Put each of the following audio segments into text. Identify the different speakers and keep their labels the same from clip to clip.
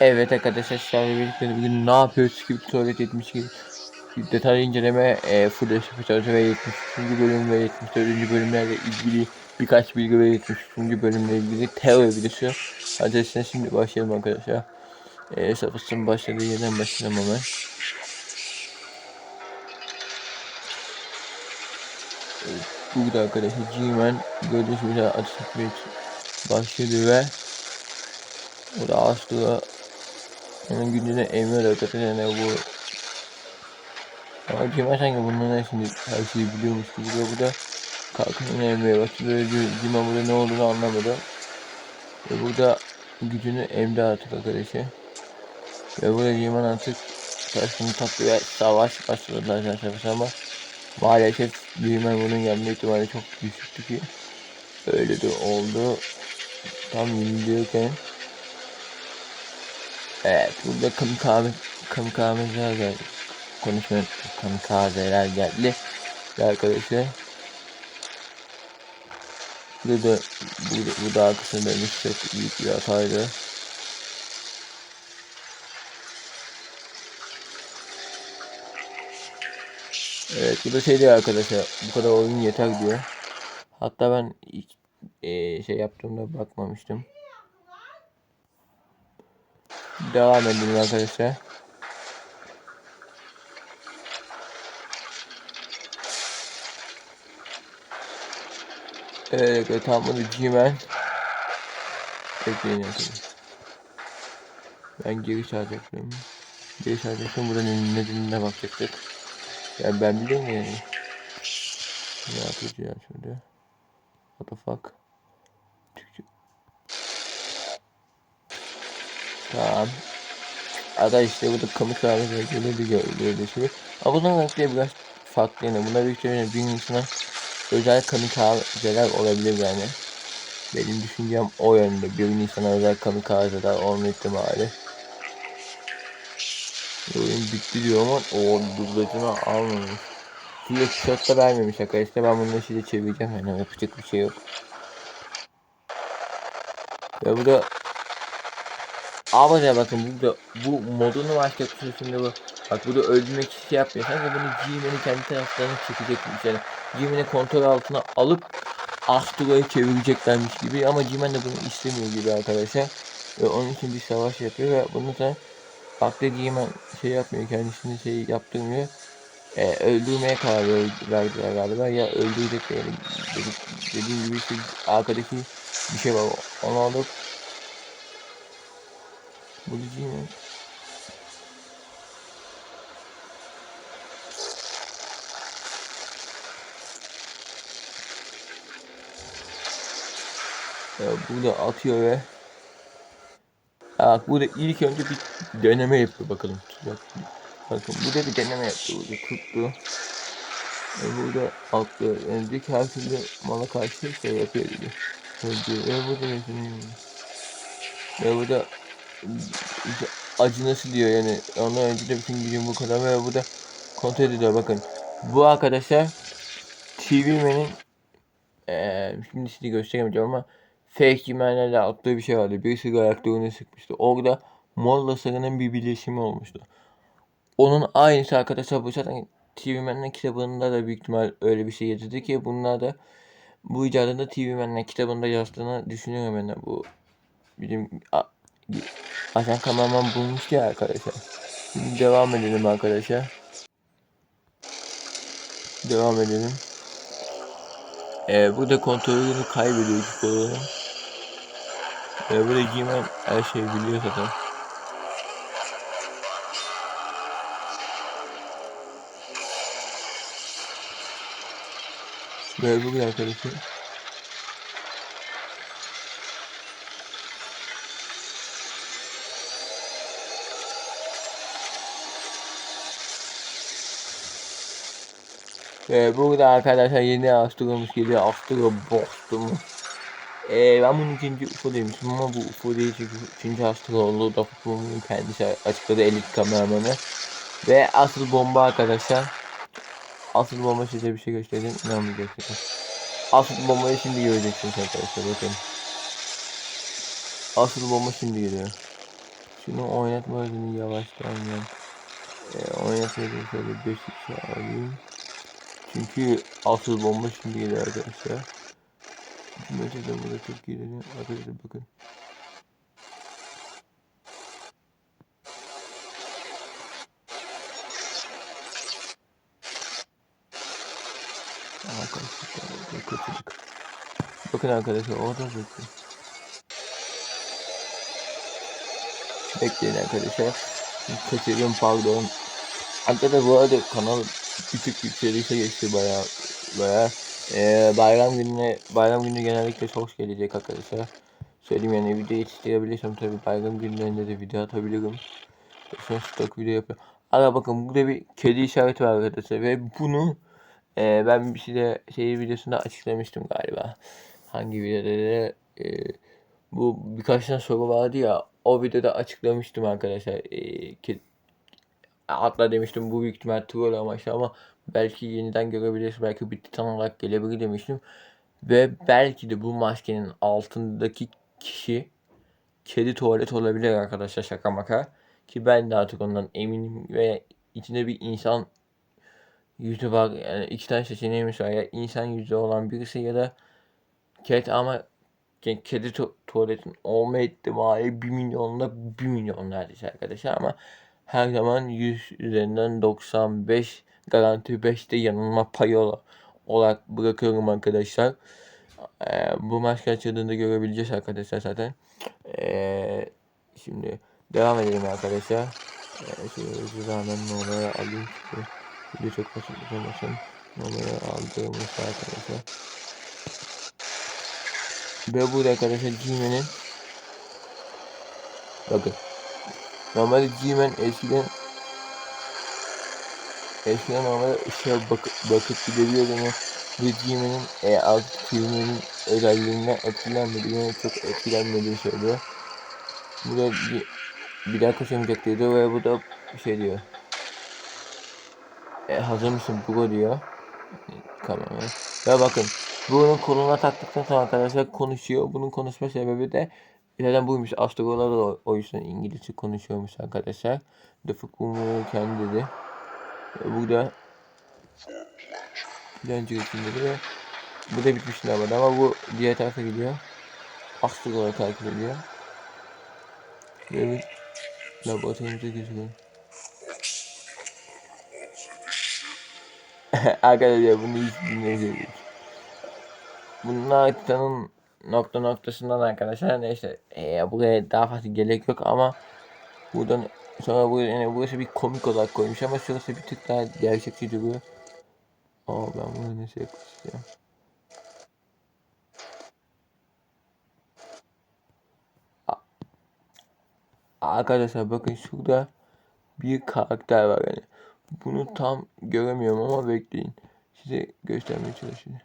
Speaker 1: Evet arkadaşlar sizlerle birlikte bugün ne yapıyoruz gibi tuvalet 72 detaylı inceleme e, full episode ve 73. bölüm ve 74. bölümlerle ilgili birkaç bilgi ve 73. bölümle ilgili teori videosu. Hadi size şimdi başlayalım arkadaşlar. E, safhasının başladığı yerden başlayalım hemen. E, Burada arkadaşlar G-Man gördüğünüz gibi etmeye başladı ve o da Aslı'ya onun gücüne emir arkadaşlar yani bu? Ama Cima sanki bunun ne şimdi her şeyi biliyormuş gibi ve bu da kalkın emmeye başladı ve Cima burada ne olduğunu anlamadı. Ve burada gücünü emdi artık arkadaşlar ve burada Cima artık karşısını tatlı ve savaş başladılar zaten ama maalesef Cima bunun gelme ihtimali çok düşüktü ki. Öyle de oldu. Tam yeniliyorken Evet, burada kamikaze, kamikazeler geldi. Konuşma kamikazeler geldi. Arkadaşlar. Burada da bu, bu da arkasında demiş çok büyük bir hataydı. Evet bu da şey diyor arkadaşlar bu kadar oyun yeter diyor. Hatta ben ilk e, şey yaptığımda bakmamıştım. Devam edelim arkadaşlar. Evet, tam bunu G-Man. Bekleyin arkadaşlar. Ben geri çağıracaktım. Geri çağıracaktım. Buranın nedenine bakacaktık. Yani ben biliyorum yani. Ne yapacağız ya şurada? What the fuck? Tamam. Arkadaşlar burada kamu kahvesi gelirdi gördüğü gibi. Ama bunların renkleri biraz farklı yani. Bunlar büyük ihtimalle bir insana özel kamikazeler olabilir yani. Benim düşüncem o yönde. Bir insana özel kamikazeler olma ihtimali. Oyun bitti diyor ama o dublajını almamış. Size tişört da vermemiş arkadaşlar. Ben bunu şimdi çevireceğim yani yapacak bir şey yok. Ve bu da Abaca bakın burada bu modunu başlatmışsın şimdi bu. Bak burada öldürmek şey yapmıyor. Sanki bunu G-Man'i kendi taraflarına çekecekmiş yani. G-Man'i kontrol altına alıp Astro'yu çevireceklermiş gibi ama G-Man de bunu istemiyor gibi arkadaşlar. Ve onun için bir savaş yapıyor ve bunu da farklı G-Man şey yapmıyor kendisini şey yaptırmıyor. Ee, öldürmeye karar verdiler galiba ya öldürecekler yani dediğim gibi işte arkadaki bir şey var onu alıp Bulucu mu? Ya burada atıyor ve Bak burada ilk önce bir deneme yapıyor bakalım tutacak. Bakın burada bir deneme yaptı burada tuttu. Ve burada atlıyor. Yani diyor ki her türlü mala karşı şey yapıyor dedi. Öldü. Ve burada mesela Ve burada acı nasıl diyor yani? Ondan önce de bütün gücüm bu kadar ve bu da kontrol ediyor. Bakın bu arkadaşlar TV Man'in ee, şimdi size gösteremeyeceğim ama fake Man'lerle attığı bir şey vardı. Birisi reaktörüne sıkmıştı. Orada Morla Sarı'nın bir birleşimi olmuştu. Onun aynısı arkadaşlar bu zaten TV Man'in kitabında da büyük ihtimal öyle bir şey yazdı ki bunlar da bu icadında TV Man'in kitabında yazdığını düşünüyorum ben de. Bu bizim Ajan kameraman bulmuş ya arkadaşlar. Şimdi devam edelim arkadaşlar. Devam edelim. Ee, burada kontrolünü kaybediyor ilk olarak. Ee, burada Giymen her şeyi biliyor zaten. Ve bugün arkadaşlar. Ee, burada arkadaşlar yeni Astro'muz geliyor. Astro Box'umuz. Ee, ben bunun ikinci UFO demiştim ama bu UFO değil çünkü üçüncü Astro olduğu da bunun kendisi açıkladı elit kameramanı. Ve asıl bomba arkadaşlar. Asıl bomba size bir şey göstereyim inanmayacaksınız. Asıl bombayı şimdi göreceksiniz arkadaşlar bakın. Asıl bomba şimdi geliyor. Şunu oynatma hızını yavaştan ben. E, oynatma hızını şöyle 5 2 alayım. Çünkü asıl bomba şimdi geliyor arkadaşlar. Mesela burada çok geliyor. Arkadaşlar bakın. Arkadaşlar kaçırdık. Bakın arkadaşlar orada bekleyin. Bekleyin arkadaşlar. Kaçırdım pardon. Arkadaşlar bu arada kanal tık yükselişe geçti baya baya. Ee, bayram gününe bayram günü genellikle çok gelecek arkadaşlar. Söyleyeyim yani video yetiştirebilirsem tabi bayram günlerinde de video atabilirim. Şu stok video yapıyorum. Ara bakın burada bir kedi işareti var arkadaşlar ve bunu e, ben bir şeyde şey videosunda açıklamıştım galiba. Hangi videoda da e, bu birkaç tane soru vardı ya o videoda açıklamıştım arkadaşlar. E, kedi, Hatta demiştim bu büyük ihtimal troll amaçlı ama belki yeniden görebiliriz. Belki bir titan olarak gelebilir demiştim. Ve belki de bu maskenin altındaki kişi kedi tuvalet olabilir arkadaşlar şaka maka. Ki ben de artık ondan eminim ve içinde bir insan yüzü var. Yani iki tane seçeneğimiz var. Ya insan yüzü olan birisi ya da ket ama ke- kedi tu- tuvaletin olma ihtimali 1 milyonla 1 milyon neredeyse arkadaşlar ama her zaman 100 üzerinden 95 garanti 5'te yanılma payı ola- olarak bırakıyorum arkadaşlar. Ee, bu maç açıldığında görebileceğiz arkadaşlar zaten. Ee, şimdi devam edelim arkadaşlar. Ee, hızlı hemen numaraya alayım. Video çok basit uzamasın. Numaraya aldığımız arkadaşlar. Ve burada arkadaşlar G-Man'in Bakın Normalde G-Man eskiden eskiden normalde ışığa bakıp, bakıp gidebiliyordu ama bu G-Man'in e, artık filminin özelliğinden etkilenmediğini çok etkilenmediğini söylüyor. Bu da bir, bir daha kaçamayacak diyordu ve bu da şey diyor. E, hazır mısın Bro diyor. Kamera. Ve bakın bunun koluna taktıktan sonra arkadaşlar konuşuyor. Bunun konuşma sebebi de neden buymuş. Astrololar da o, yüzden İngilizce konuşuyormuş arkadaşlar. The Fukumu kendi dedi. Burada için dedi ve bu da bitmiş lavada ama bu diğer tarafa gidiyor. Astrololar takip ediyor. Ve bir laboratuvarımıza gözüküyor. Arkadaşlar bunu hiç dinlemiyoruz. Bunlar Titan'ın nokta noktasından arkadaşlar neyse ee, buraya daha fazla gerek yok ama buradan sonra bu yani burası bir komik olarak koymuş ama şurası bir tık daha gerçekçi duruyor. Aa ben bunu nasıl yaklaşacağım? Arkadaşlar bakın şurada bir karakter var yani. Bunu tam göremiyorum ama bekleyin. Size göstermeye çalışayım.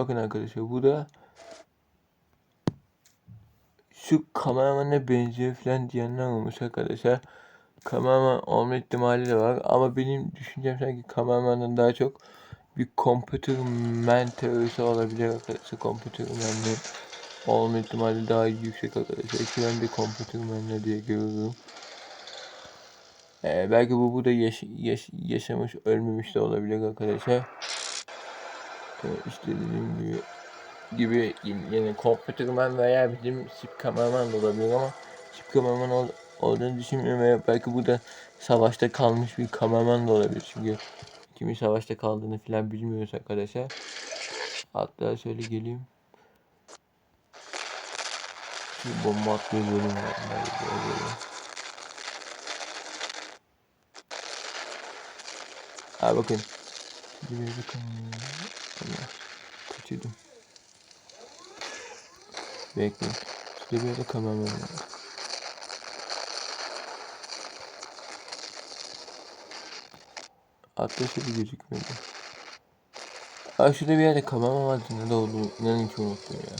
Speaker 1: Bakın arkadaşlar bu da şu kameramana benziyor falan diyenler olmuş arkadaşlar. Kameraman olma ihtimali de var ama benim düşüncem sanki kameramanın daha çok bir computer man teorisi olabilir arkadaşlar. Computer man'le olma ihtimali daha yüksek arkadaşlar. Ki ben de computer man'le diye görüyorum. Ee, belki bu burada yaş yaş yaşamış ölmemiş de olabilir arkadaşlar. İşte dediğim gibi gibi yani computerman veya bizim sip kameraman da olabilir ama sip kameraman ol, olduğunu düşünmüyorum veya belki bu da savaşta kalmış bir kameraman da olabilir çünkü kimin savaşta kaldığını falan bilmiyoruz arkadaşlar. Hatta şöyle geleyim. Bir bomba atmıyor bölüm var. Ha bakın. Bir bakın. Allah. Kaçırdım. Bekleyin. Şurada bir yerde kameraman var. Hatta şurada gözükmüyordu. Aa şurada bir yerde kameraman vardı. Nerede olduğunu inanın ki unuttum ya.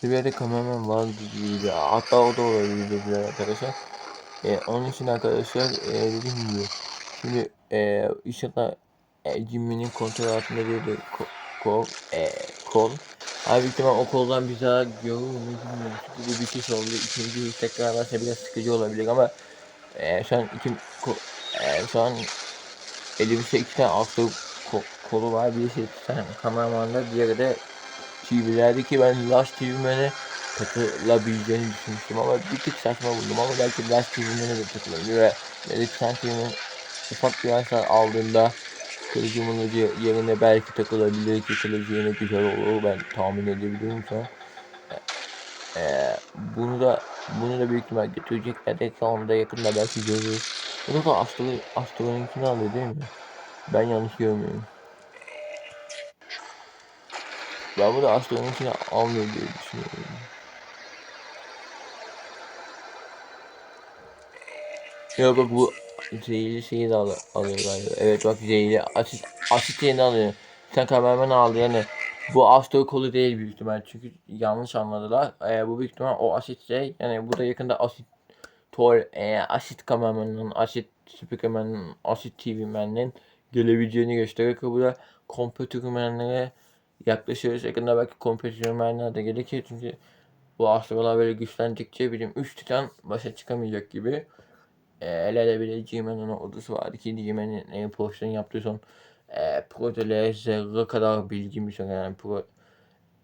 Speaker 1: Şurada bir yerde kameraman vardı gibiydi. Hatta o da olabilir arkadaşlar. E, onun için arkadaşlar e, dediğim gibi şimdi e, inşallah Jimmy'nin kontrol altında değil de ko, kol, e, kol. Abi ihtimal o koldan bir zarar görür. Çünkü bir kez oldu. İkinci tekrar varsa biraz sıkıcı olabilir ama e, şu an iki ko, e, şu an elimizde iki tane altı ko, kolu var. Birisi iki tane kameramanda diğeri de TV'lerdi ki ben Last TV'mene takılabileceğini düşünmüştüm ama bir tık saçma buldum ama belki Last TV'mene de takılabilir ve Lütfen TV'nin ufak bir hasar aldığında kılıcı mılıcı yerine belki takılabilir ki kılıcı güzel olur ben tahmin edebilirim şu. Ee, bunu da bunu da büyük ihtimal getirecekler de sonunda yakında belki görürüz. Bunu da Astro Astro'nunkini alıyor değil mi? Ben yanlış görmüyorum. Ben bunu Astro'nunkini almıyor diye düşünüyorum. Ya bak bu zehirli şeyi de al alıyor. Evet bak zehirli asit asit şeyini alıyor. Sen kameraman aldı yani. Bu astro kolu değil büyük ihtimal çünkü yanlış anladılar. Ee, bu büyük ihtimal o asit şey yani bu da yakında asit tor e, asit kameramanın asit spikermanın asit TV man'ın gelebileceğini gösteriyor ki bu da kompütürmenlere yaklaşıyoruz. Yakında belki kompütürmenler de gerekir çünkü bu astrolar böyle güçlendikçe bilim 3 titan başa çıkamayacak gibi. E, el ele bile G-Man'ın ordusu vardı ki G-Man'in e, Porsche'nin yaptığı son e, projelere zerre kadar bilgimiz yok. Yani pro,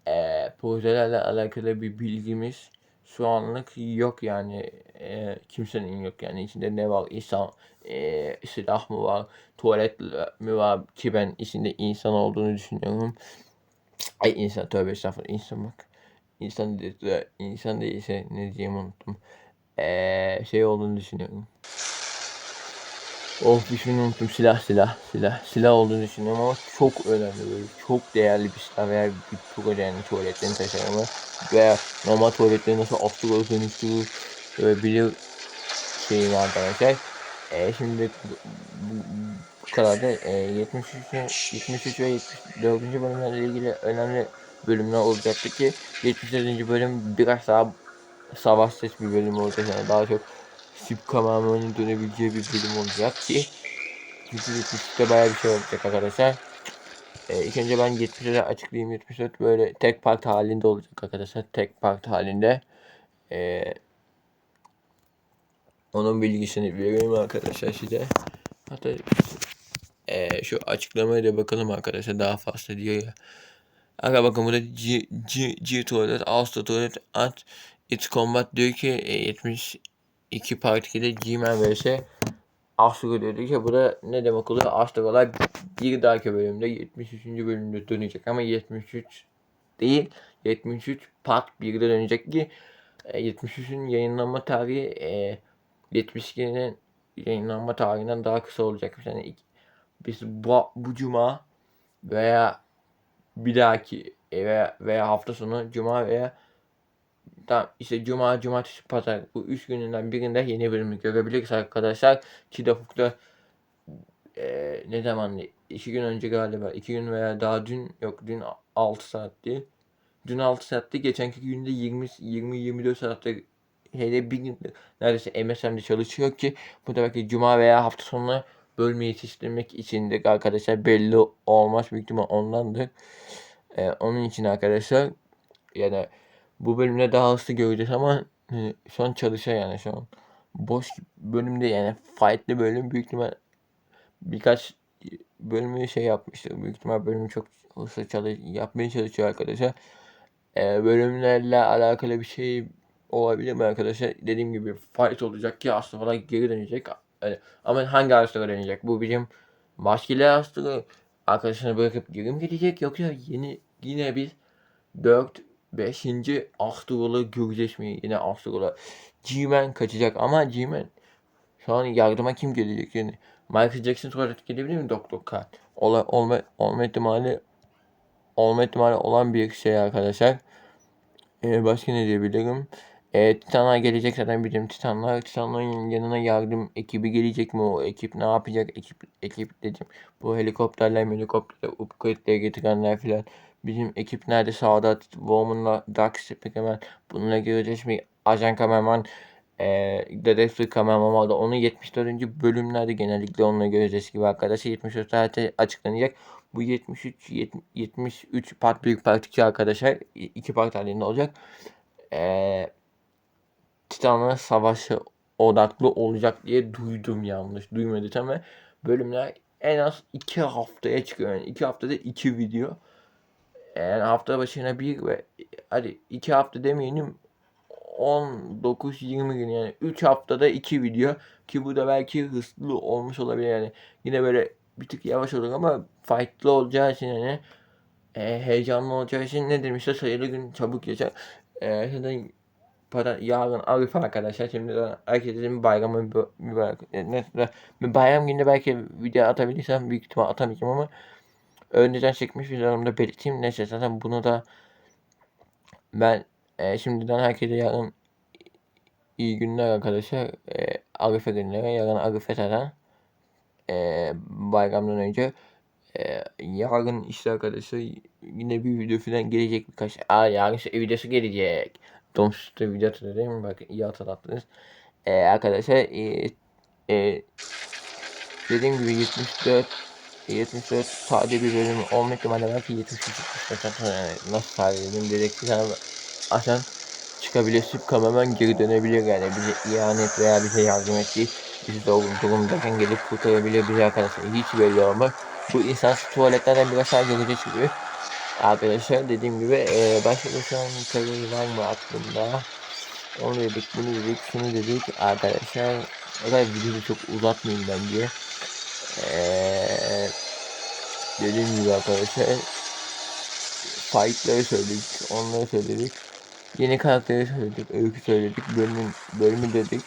Speaker 1: e, projelerle alakalı bir bilgimiz şu anlık yok yani. E, kimsenin yok yani. İçinde ne var? İnsan e, silah mı var? Tuvalet mi var? Ki ben içinde insan olduğunu düşünüyorum. Ay insan tövbe estağfurullah insan bak. İnsan değil, insan değilse ne diyeyim unuttum ee, şey olduğunu düşünüyorum. Of ismini unuttum. Silah silah silah. Silah olduğunu düşünüyorum ama çok önemli böyle. Çok değerli bir silah veya bir projenin tuvaletlerini taşıma veya normal tuvaletleri nasıl astığı dönüştürür böyle bilir şeyim arkadaşlar. E, şimdi bu, bu, bu kadar da e, 73, 73 ve 74. bölümlerle ilgili önemli bölümler olacaktı ki 74. bölüm biraz daha savaş ses bir bölüm olacak yani daha çok Sip Kamamo'nun dönebileceği bir bölüm olacak ki çünkü 73'te baya bir şey olacak arkadaşlar. Ee, ilk önce ben 70'e açıklayayım 74 böyle tek part halinde olacak arkadaşlar tek part halinde. Ee, onun bilgisini vereyim arkadaşlar size. Hatta e, şu açıklamaya da bakalım arkadaşlar daha fazla diyor ya. Aga bakın burada G, G, G tuvalet, Auster tuvalet, at It's Combat diyor ki e, 72 partide G-Man vs Astro diyor ki bu da ne demek oluyor? Astro'lar bir dahaki bölümde 73. bölümde dönecek ama 73 değil 73 part 1'de dönecek ki e, 73'ün yayınlanma tarihi e, 72'nin yayınlanma tarihinden daha kısa olacak. Yani biz bu, bu cuma veya bir dahaki e, veya, veya hafta sonu cuma veya Tamam işte cuma, cumartesi, pazar bu üç gününden birinde yeni bölümü görebiliriz arkadaşlar. Kidafuk'ta e, ne zaman iki gün önce galiba iki gün veya daha dün yok dün 6 saatti. Dün 6 saatti geçenki günde 20 20 24 saatte hele bir gün neredeyse MSM'de çalışıyor ki bu da belki cuma veya hafta sonu bölümü yetiştirmek içindir arkadaşlar belli olmaz büyük ihtimal ondandır. Ee, onun için arkadaşlar yani bu bölümde daha hızlı göreceğiz ama şu an çalışıyor yani şu an. Boş bölümde yani fightlı bölüm büyük ihtimal birkaç bölümü şey yapmıştır. Büyük ihtimal bölümü çok hızlı çalış yapmaya çalışıyor arkadaşlar. Ee, bölümlerle alakalı bir şey olabilir mi arkadaşlar? Dediğim gibi fight olacak ki Astro'lar geri dönecek. Yani, ama hangi Astro'ya dönecek? Bu bizim maskeli Astro arkadaşını bırakıp geri mi gidecek yoksa yeni yine biz 4 Beşinci Astro'la göreceğiz mi? Yine Astro'la. G-Man kaçacak ama G-Man şu an yardıma kim gelecek yani? Michael Jackson tuvalet gelebilir mi Doktor K? Ola, olma, olma ihtimali olma ihtimali olan bir şey arkadaşlar. Ee, başka ne diyebilirim? E, Titanlar gelecek zaten bizim Titanlar. Titanların yanına yardım ekibi gelecek mi? O ekip ne yapacak? Ekip ekip dedim. Bu helikopterler, helikopterler, upgrade'leri getirenler filan. Bizim ekip nerede? Sağda Woman'la Dark Spikerman. Bununla göreceğiz mi? Ajan kameraman e, Dedektif Kameraman vardı. Onun 74. bölümlerde genellikle onunla göreceğiz gibi arkadaşlar. 74 tarihte açıklanacak. Bu 73 yet- 73 part 1 part 2 arkadaşlar. İ- iki part halinde olacak. E, Titanlar Savaşı odaklı olacak diye duydum yanlış. Duymadıysam ve bölümler en az 2 haftaya çıkıyor. Yani 2 haftada 2 video. Yani hafta başına bir ve hadi 2 hafta demeyelim 19-20 gün yani 3 haftada 2 video ki bu da belki hızlı olmuş olabilir yani yine böyle bir tık yavaş olur ama fightlı olacağı için yani e, heyecanlı olacağı için ne demişler sayılı gün çabuk geçer. E, zaten para yarın Arif arkadaşlar şimdiden herkesin bayramı müba- mübarek. E, ne, ne, bayram günde belki video atabilirsem büyük ihtimal atamayacağım ama önceden çekmiş videolarımda belirteyim. Neyse zaten bunu da ben e, şimdiden herkese yarın iyi günler arkadaşlar. E, Arife günleri. Yarın Arife zaten. E, bayramdan önce. E, yarın işte arkadaşlar yine bir video falan gelecek birkaç. Aa yarın işte videosu gelecek. Domsuz'da video atıldı değil iyi hatırlattınız. E, arkadaşlar e, e, dediğim gibi 74 74 sade bir bölüm olma ihtimali belki 73 75 yani nasıl sade dedim dedektif sana aşan çıkabilir Süpkam hemen geri dönebilir yani. Bize ihanet veya bize yardım etti bizi de o durumdayken gelip kurtarabilir bizi arkadaşlar hiç belli olmaz. Bu insan tuvaletlerden bir aşağı gelecek gibi arkadaşlar dediğim gibi e, başka bir şu an teori var mı aklımda onu dedik bunu dedik şunu dedik arkadaşlar o kadar videoyu çok uzatmayayım ben diye Eee dediğim gibi arkadaşlar fightları söyledik, onları söyledik. Yeni karakteri söyledik, öykü söyledik, bölümün, bölümü dedik.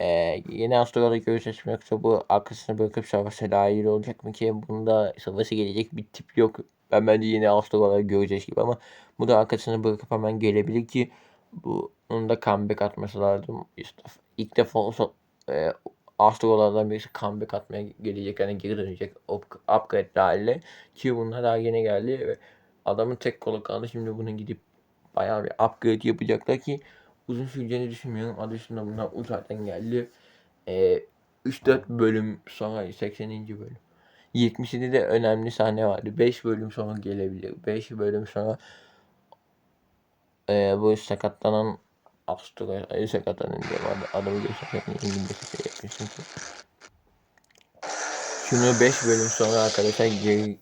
Speaker 1: Ee, yeni açma yoksa bu arkasını bırakıp savaşa dahil olacak mı ki? Bunda savaşa gelecek bir tip yok. Ben bence yeni Astral'da göreceğiz gibi ama bu da arkasını bırakıp hemen gelebilir ki bunun da comeback atması lazım. İşte ilk defa olsa e, Astral'lardan birisi comeback atmaya gelecek yani geri dönecek up- upgrade haliyle ki bunlar daha yeni geldi ve adamın tek kolu kaldı şimdi bunu gidip bayağı bir upgrade yapacaklar ki uzun süreceğini düşünmüyorum. Adı üstünde bunlar uzaktan geldi. Ee, 3-4 bölüm sonra 80. bölüm. 77'de önemli sahne vardı. 5 bölüm sonra gelebilir. 5 bölüm sonra ee, bu sakatlanan Astura, ay sakatlanan diyorum ad- adamı göstereyim. İngilizce şey. Şunu 5 bölüm sonra arkadaşlar geri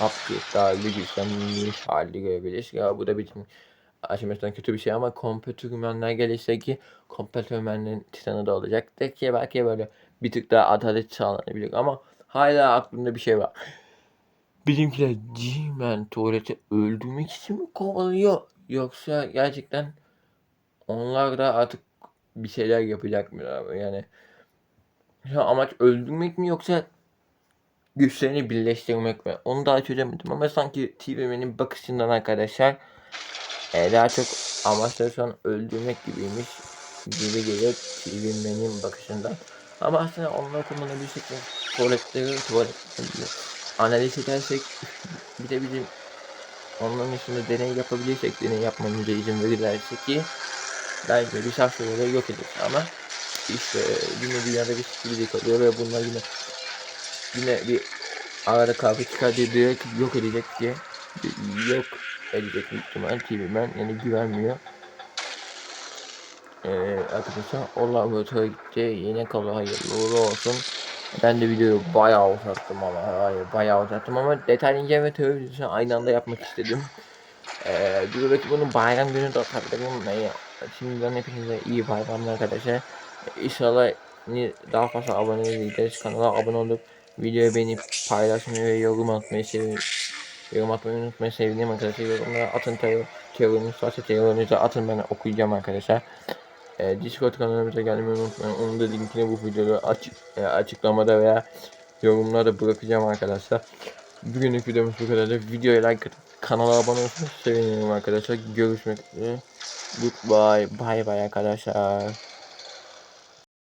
Speaker 1: upgrade dahili güçlenmiş halde görebiliriz. Ya bu da bizim aşamasından kötü bir şey ama kompütürmenler gelirse ki kompütürmenlerin titanı da olacak. De ki belki böyle bir tık daha adalet sağlanabilir ama hala aklımda bir şey var. Bizimkiler G-Man tuvaleti öldürmek için mi kovalıyor? Yoksa gerçekten onlar da artık bir şeyler yapacak mı abi? Yani ya amaç öldürmek mi yoksa güçlerini birleştirmek mi? Onu daha çözemedim ama sanki TV'nin bakışından arkadaşlar e, daha çok amaçları şu an öldürmek gibiymiş gibi geliyor TV'nin bakışından. Ama aslında onlar kullanabilsek tuvaletleri tuvaletleri analiz edersek bir de bizim onların üstünde deney yapabilirsek deney yapmamıza izin verirlerse ki bence bir şahsiyonu yok ederiz ama işte yine dünyada bir sürü kalıyor ve bunlar yine yine bir arada kavga çıkar diye direkt yok edecek diye yok edecek büyük ihtimal TV'men yani güvenmiyor. Ee, arkadaşlar Allah böyle gitti yine kalıyor hayırlı uğurlu olsun. Ben de videoyu bayağı uzattım ama hayır bayağı uzattım ama detaylı inceleme teori videosunu aynı anda yapmak istedim. Ee, bir belki bunu bayram günü de atabilirim. Yani şimdiden hepinize iyi bayramlar arkadaşlar. İnşallah daha fazla abone olacağız. Kanala abone olup videoyu beğenip paylaşmayı ve yorum atmayı sevin. Yorum atmayı unutmayın sevdiğim arkadaşlar. Yorumlara atın teori, teoriniz varsa teorinizi atın ben okuyacağım arkadaşlar. E, Discord kanalımıza gelmeyi unutmayın. Onun da linkini bu videoda açık, e, açıklamada veya yorumlarda bırakacağım arkadaşlar. Bugünlük videomuz bu kadar. Videoya like atıp kanala abone olursanız sevinirim arkadaşlar. Görüşmek üzere. Goodbye. Bye bye arkadaşlar.